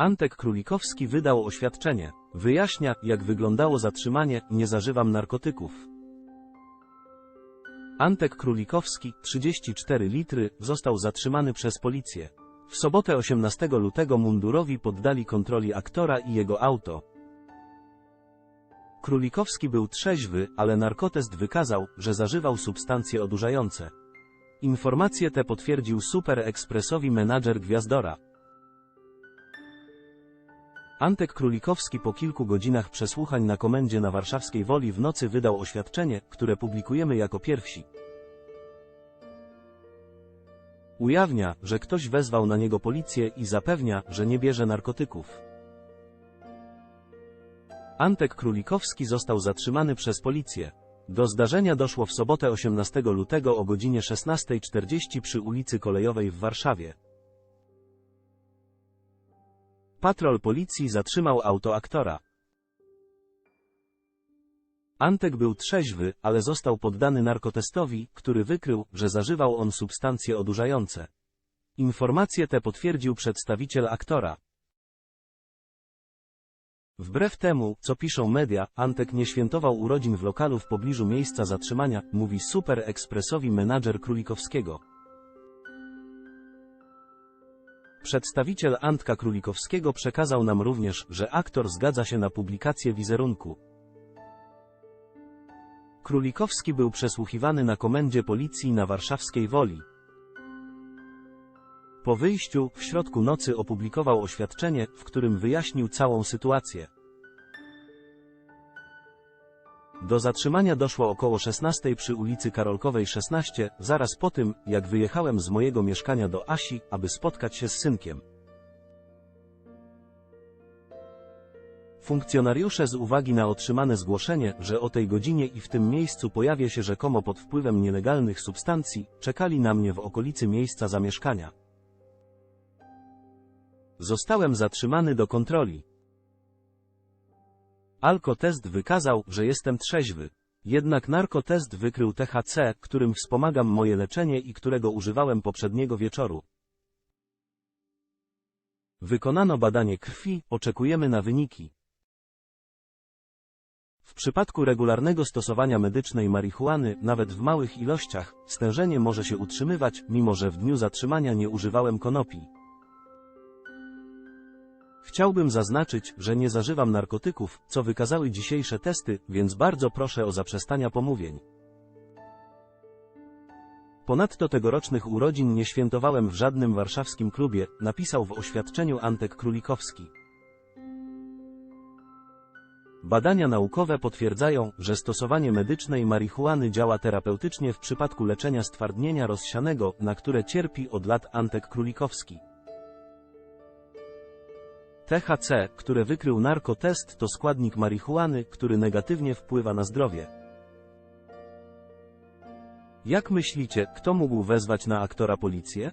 Antek Królikowski wydał oświadczenie. Wyjaśnia, jak wyglądało zatrzymanie, nie zażywam narkotyków. Antek Królikowski, 34 litry, został zatrzymany przez policję. W sobotę 18 lutego mundurowi poddali kontroli aktora i jego auto. Królikowski był trzeźwy, ale narkotest wykazał, że zażywał substancje odurzające. Informacje te potwierdził Super Expressowi menadżer Gwiazdora. Antek Królikowski po kilku godzinach przesłuchań na komendzie na warszawskiej Woli w nocy wydał oświadczenie, które publikujemy jako pierwsi. Ujawnia, że ktoś wezwał na niego policję i zapewnia, że nie bierze narkotyków. Antek Królikowski został zatrzymany przez policję. Do zdarzenia doszło w sobotę 18 lutego o godzinie 16.40 przy ulicy Kolejowej w Warszawie. Patrol policji zatrzymał auto aktora. Antek był trzeźwy, ale został poddany narkotestowi, który wykrył, że zażywał on substancje odurzające. Informacje te potwierdził przedstawiciel aktora. Wbrew temu, co piszą media, Antek nie świętował urodzin w lokalu w pobliżu miejsca zatrzymania, mówi Super Expressowi menadżer Królikowskiego. Przedstawiciel Antka Królikowskiego przekazał nam również, że aktor zgadza się na publikację wizerunku. Królikowski był przesłuchiwany na komendzie policji na warszawskiej Woli. Po wyjściu, w środku nocy opublikował oświadczenie, w którym wyjaśnił całą sytuację. Do zatrzymania doszło około 16 przy ulicy Karolkowej 16, zaraz po tym, jak wyjechałem z mojego mieszkania do Asi, aby spotkać się z synkiem. Funkcjonariusze z uwagi na otrzymane zgłoszenie, że o tej godzinie i w tym miejscu pojawia się rzekomo pod wpływem nielegalnych substancji, czekali na mnie w okolicy miejsca zamieszkania. Zostałem zatrzymany do kontroli. Alkotest wykazał, że jestem trzeźwy. Jednak narkotest wykrył THC, którym wspomagam moje leczenie i którego używałem poprzedniego wieczoru. Wykonano badanie krwi, oczekujemy na wyniki. W przypadku regularnego stosowania medycznej marihuany, nawet w małych ilościach, stężenie może się utrzymywać, mimo że w dniu zatrzymania nie używałem konopi. Chciałbym zaznaczyć, że nie zażywam narkotyków, co wykazały dzisiejsze testy, więc bardzo proszę o zaprzestania pomówień. Ponadto tegorocznych urodzin nie świętowałem w żadnym warszawskim klubie, napisał w oświadczeniu Antek Królikowski. Badania naukowe potwierdzają, że stosowanie medycznej marihuany działa terapeutycznie w przypadku leczenia stwardnienia rozsianego, na które cierpi od lat Antek Królikowski. THC, które wykrył narkotest to składnik marihuany, który negatywnie wpływa na zdrowie. Jak myślicie, kto mógł wezwać na aktora policję?